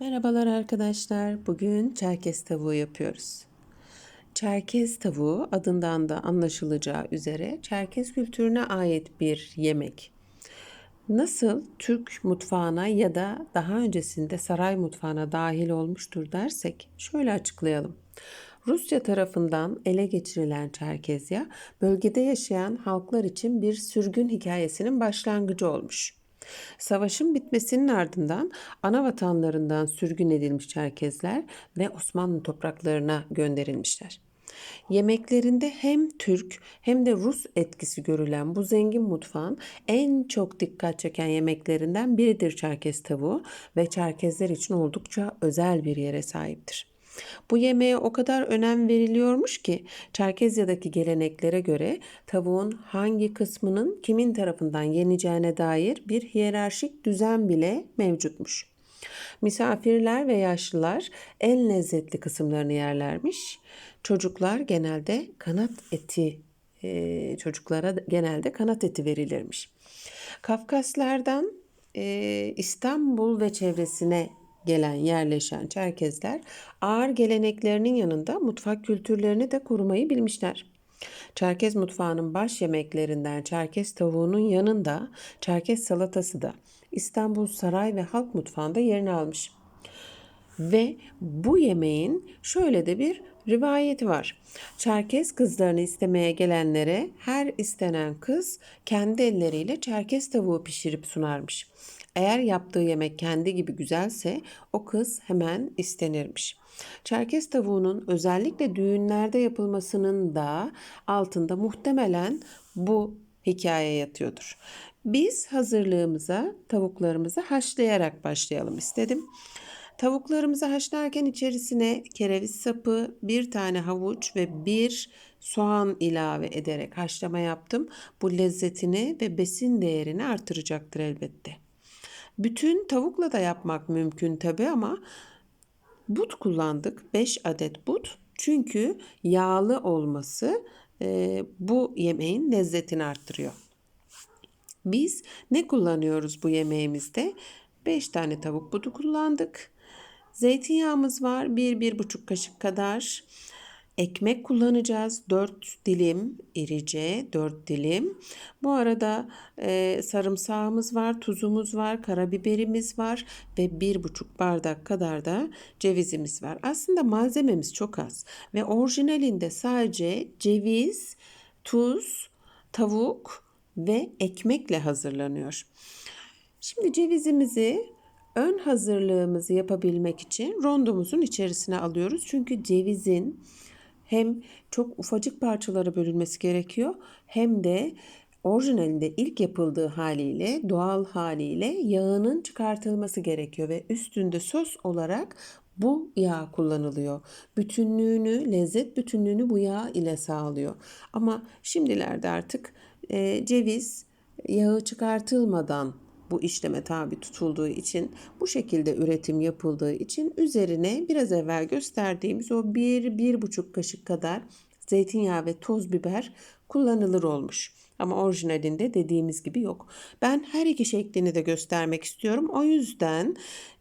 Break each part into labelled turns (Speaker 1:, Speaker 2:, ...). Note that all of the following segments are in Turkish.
Speaker 1: Merhabalar arkadaşlar. Bugün çerkez tavuğu yapıyoruz. Çerkez tavuğu adından da anlaşılacağı üzere Çerkez kültürüne ait bir yemek. Nasıl Türk mutfağına ya da daha öncesinde saray mutfağına dahil olmuştur dersek şöyle açıklayalım. Rusya tarafından ele geçirilen Çerkezya, bölgede yaşayan halklar için bir sürgün hikayesinin başlangıcı olmuş. Savaşın bitmesinin ardından ana vatanlarından sürgün edilmiş Çerkezler ve Osmanlı topraklarına gönderilmişler. Yemeklerinde hem Türk hem de Rus etkisi görülen bu zengin mutfağın en çok dikkat çeken yemeklerinden biridir Çerkez tavuğu ve Çerkezler için oldukça özel bir yere sahiptir. Bu yemeğe o kadar önem veriliyormuş ki Çerkezya'daki geleneklere göre tavuğun hangi kısmının kimin tarafından yeneceğine dair bir hiyerarşik düzen bile mevcutmuş. Misafirler ve yaşlılar en lezzetli kısımlarını yerlermiş. Çocuklar genelde kanat eti e, çocuklara genelde kanat eti verilirmiş. Kafkaslardan e, İstanbul ve çevresine gelen yerleşen Çerkezler ağır geleneklerinin yanında mutfak kültürlerini de korumayı bilmişler. Çerkez mutfağının baş yemeklerinden Çerkez tavuğunun yanında Çerkez salatası da İstanbul Saray ve Halk Mutfağı'nda yerini almış. Ve bu yemeğin şöyle de bir rivayeti var. Çerkez kızlarını istemeye gelenlere her istenen kız kendi elleriyle Çerkez tavuğu pişirip sunarmış. Eğer yaptığı yemek kendi gibi güzelse o kız hemen istenirmiş. Çerkez tavuğunun özellikle düğünlerde yapılmasının da altında muhtemelen bu hikaye yatıyordur. Biz hazırlığımıza tavuklarımızı haşlayarak başlayalım istedim. Tavuklarımızı haşlarken içerisine kereviz sapı, bir tane havuç ve bir soğan ilave ederek haşlama yaptım. Bu lezzetini ve besin değerini artıracaktır elbette. Bütün tavukla da yapmak mümkün tabi ama but kullandık. 5 adet but. Çünkü yağlı olması e, bu yemeğin lezzetini arttırıyor. Biz ne kullanıyoruz bu yemeğimizde? 5 tane tavuk budu kullandık. Zeytinyağımız var. 1-1,5 kaşık kadar. Ekmek kullanacağız. 4 dilim irice 4 dilim. Bu arada e, sarımsağımız var, tuzumuz var, karabiberimiz var ve 1,5 bardak kadar da cevizimiz var. Aslında malzememiz çok az ve orijinalinde sadece ceviz, tuz, tavuk ve ekmekle hazırlanıyor. Şimdi cevizimizi ön hazırlığımızı yapabilmek için rondomuzun içerisine alıyoruz. Çünkü cevizin hem çok ufacık parçalara bölünmesi gerekiyor hem de orijinalinde ilk yapıldığı haliyle, doğal haliyle yağının çıkartılması gerekiyor ve üstünde sos olarak bu yağ kullanılıyor. Bütünlüğünü, lezzet bütünlüğünü bu yağ ile sağlıyor. Ama şimdilerde artık e, ceviz yağı çıkartılmadan bu işleme tabi tutulduğu için bu şekilde üretim yapıldığı için üzerine biraz evvel gösterdiğimiz o 1-1,5 kaşık kadar zeytinyağı ve toz biber kullanılır olmuş. Ama orijinalinde dediğimiz gibi yok. Ben her iki şeklini de göstermek istiyorum. O yüzden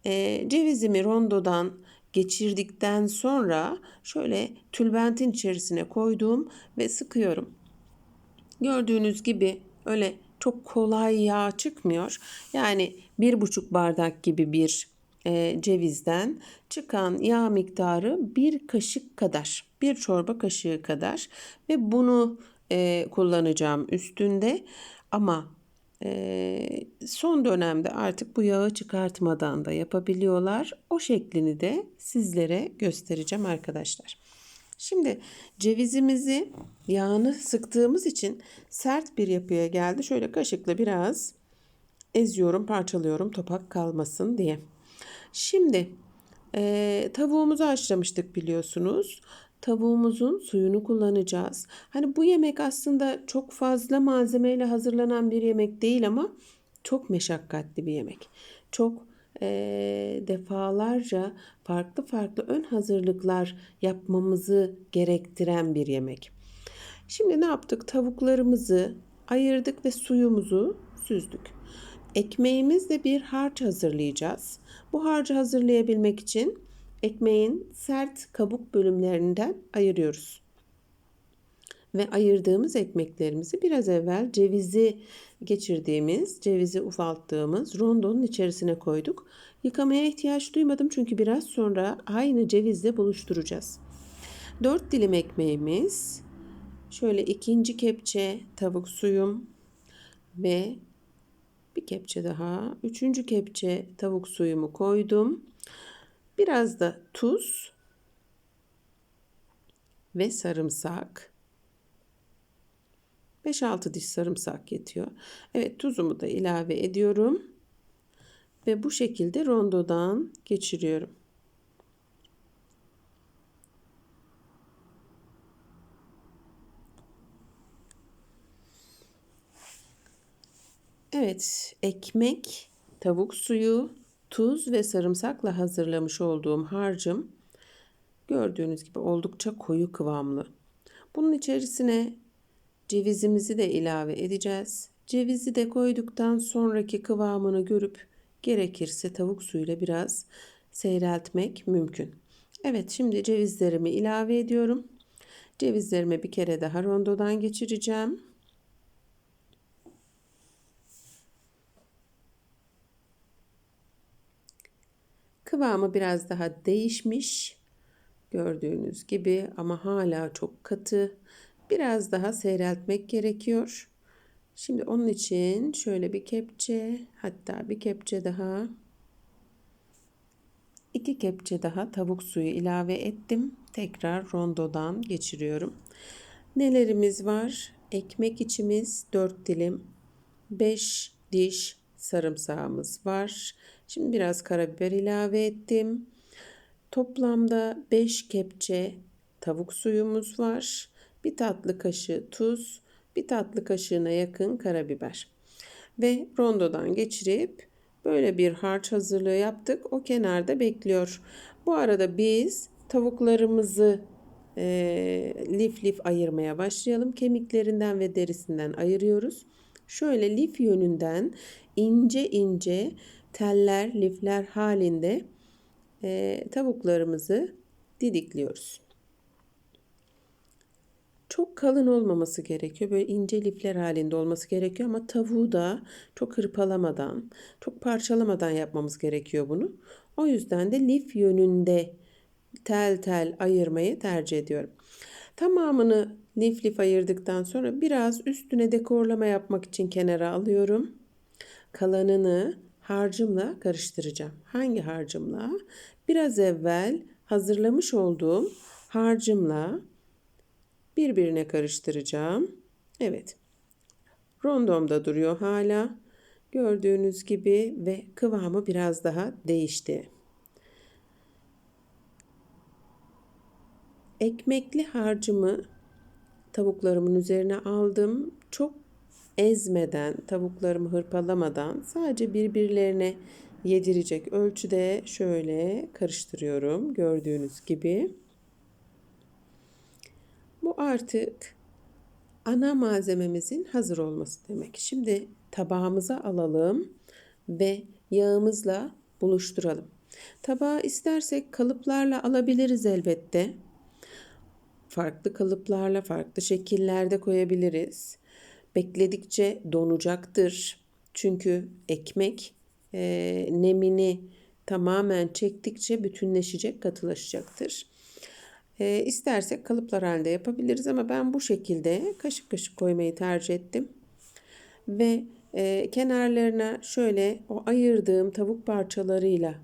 Speaker 1: e, cevizimi rondodan geçirdikten sonra şöyle tülbentin içerisine koydum ve sıkıyorum. Gördüğünüz gibi öyle çok kolay yağ çıkmıyor. Yani bir buçuk bardak gibi bir e, cevizden çıkan yağ miktarı bir kaşık kadar, bir çorba kaşığı kadar ve bunu e, kullanacağım üstünde. Ama e, son dönemde artık bu yağı çıkartmadan da yapabiliyorlar. O şeklini de sizlere göstereceğim arkadaşlar. Şimdi cevizimizi yağını sıktığımız için sert bir yapıya geldi. Şöyle kaşıkla biraz eziyorum, parçalıyorum topak kalmasın diye. Şimdi e, tavuğumuzu haşlamıştık biliyorsunuz. Tavuğumuzun suyunu kullanacağız. Hani bu yemek aslında çok fazla malzemeyle hazırlanan bir yemek değil ama çok meşakkatli bir yemek. Çok e, defalarca farklı farklı ön hazırlıklar yapmamızı gerektiren bir yemek. Şimdi ne yaptık? Tavuklarımızı ayırdık ve suyumuzu süzdük. ekmeğimizle bir harç hazırlayacağız. Bu harcı hazırlayabilmek için ekmeğin sert kabuk bölümlerinden ayırıyoruz. Ve ayırdığımız ekmeklerimizi biraz evvel cevizi geçirdiğimiz, cevizi ufalttığımız rondonun içerisine koyduk. Yıkamaya ihtiyaç duymadım çünkü biraz sonra aynı cevizle buluşturacağız. 4 dilim ekmeğimiz, şöyle ikinci kepçe tavuk suyum ve bir kepçe daha, üçüncü kepçe tavuk suyumu koydum. Biraz da tuz ve sarımsak. 5-6 diş sarımsak yetiyor. Evet tuzumu da ilave ediyorum. Ve bu şekilde rondodan geçiriyorum. Evet, ekmek, tavuk suyu, tuz ve sarımsakla hazırlamış olduğum harcım gördüğünüz gibi oldukça koyu kıvamlı. Bunun içerisine cevizimizi de ilave edeceğiz. Cevizi de koyduktan sonraki kıvamını görüp gerekirse tavuk suyuyla biraz seyreltmek mümkün. Evet şimdi cevizlerimi ilave ediyorum. Cevizlerimi bir kere daha rondodan geçireceğim. Kıvamı biraz daha değişmiş. Gördüğünüz gibi ama hala çok katı. Biraz daha seyreltmek gerekiyor. Şimdi onun için şöyle bir kepçe hatta bir kepçe daha iki kepçe daha tavuk suyu ilave ettim. Tekrar rondodan geçiriyorum. Nelerimiz var? Ekmek içimiz 4 dilim, 5 diş sarımsağımız var. Şimdi biraz karabiber ilave ettim. Toplamda 5 kepçe tavuk suyumuz var. Bir tatlı kaşığı tuz, bir tatlı kaşığına yakın karabiber. Ve rondodan geçirip böyle bir harç hazırlığı yaptık. O kenarda bekliyor. Bu arada biz tavuklarımızı e, lif lif ayırmaya başlayalım. Kemiklerinden ve derisinden ayırıyoruz. Şöyle lif yönünden ince ince teller, lifler halinde e, tavuklarımızı didikliyoruz. Çok kalın olmaması gerekiyor. Böyle ince lifler halinde olması gerekiyor ama tavuğu da çok hırpalamadan, çok parçalamadan yapmamız gerekiyor bunu. O yüzden de lif yönünde tel tel ayırmayı tercih ediyorum. Tamamını lif lif ayırdıktan sonra biraz üstüne dekorlama yapmak için kenara alıyorum. Kalanını harcımla karıştıracağım. Hangi harcımla? Biraz evvel hazırlamış olduğum harcımla birbirine karıştıracağım. Evet. Rondomda duruyor hala. Gördüğünüz gibi ve kıvamı biraz daha değişti. Ekmekli harcımı tavuklarımın üzerine aldım. Çok ezmeden, tavuklarımı hırpalamadan sadece birbirlerine yedirecek ölçüde şöyle karıştırıyorum gördüğünüz gibi. Artık ana malzememizin hazır olması demek. Şimdi tabağımıza alalım ve yağımızla buluşturalım. Tabağı istersek kalıplarla alabiliriz elbette. Farklı kalıplarla, farklı şekillerde koyabiliriz. Bekledikçe donacaktır. Çünkü ekmek e, nemini tamamen çektikçe bütünleşecek, katılaşacaktır. E, istersek kalıplar halinde yapabiliriz ama ben bu şekilde kaşık kaşık koymayı tercih ettim. Ve e, kenarlarına şöyle o ayırdığım tavuk parçalarıyla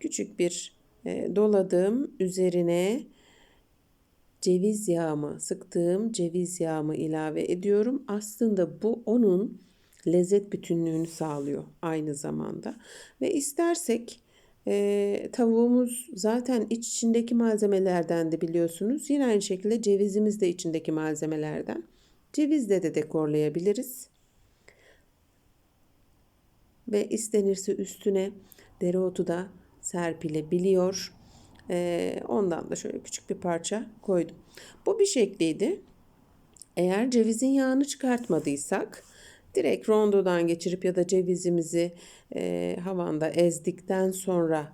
Speaker 1: küçük bir e, doladım. Üzerine ceviz yağımı, sıktığım ceviz yağımı ilave ediyorum. Aslında bu onun lezzet bütünlüğünü sağlıyor aynı zamanda. Ve istersek e, tavuğumuz zaten iç içindeki malzemelerden de biliyorsunuz. Yine aynı şekilde cevizimiz de içindeki malzemelerden. Cevizle de dekorlayabiliriz. Ve istenirse üstüne dereotu da serpilebiliyor. E, ondan da şöyle küçük bir parça koydum. Bu bir şekliydi. Eğer cevizin yağını çıkartmadıysak Direkt rondodan geçirip ya da cevizimizi e, havanda ezdikten sonra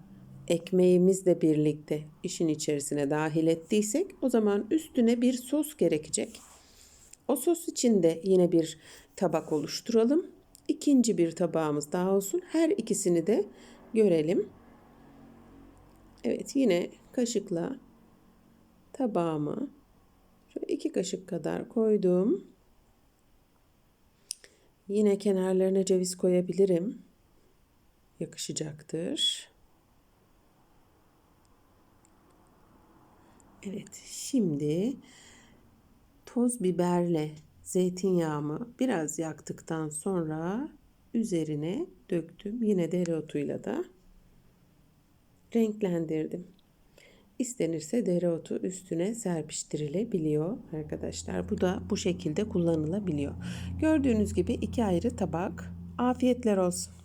Speaker 1: ekmeğimizle birlikte işin içerisine dahil ettiysek o zaman üstüne bir sos gerekecek. O sos için de yine bir tabak oluşturalım. İkinci bir tabağımız daha olsun. Her ikisini de görelim. Evet yine kaşıkla tabağımı şöyle iki kaşık kadar koydum. Yine kenarlarına ceviz koyabilirim. Yakışacaktır. Evet, şimdi toz biberle zeytinyağımı biraz yaktıktan sonra üzerine döktüm. Yine dereotuyla da renklendirdim. İstenirse dereotu üstüne serpiştirilebiliyor arkadaşlar. Bu da bu şekilde kullanılabiliyor. Gördüğünüz gibi iki ayrı tabak. Afiyetler olsun.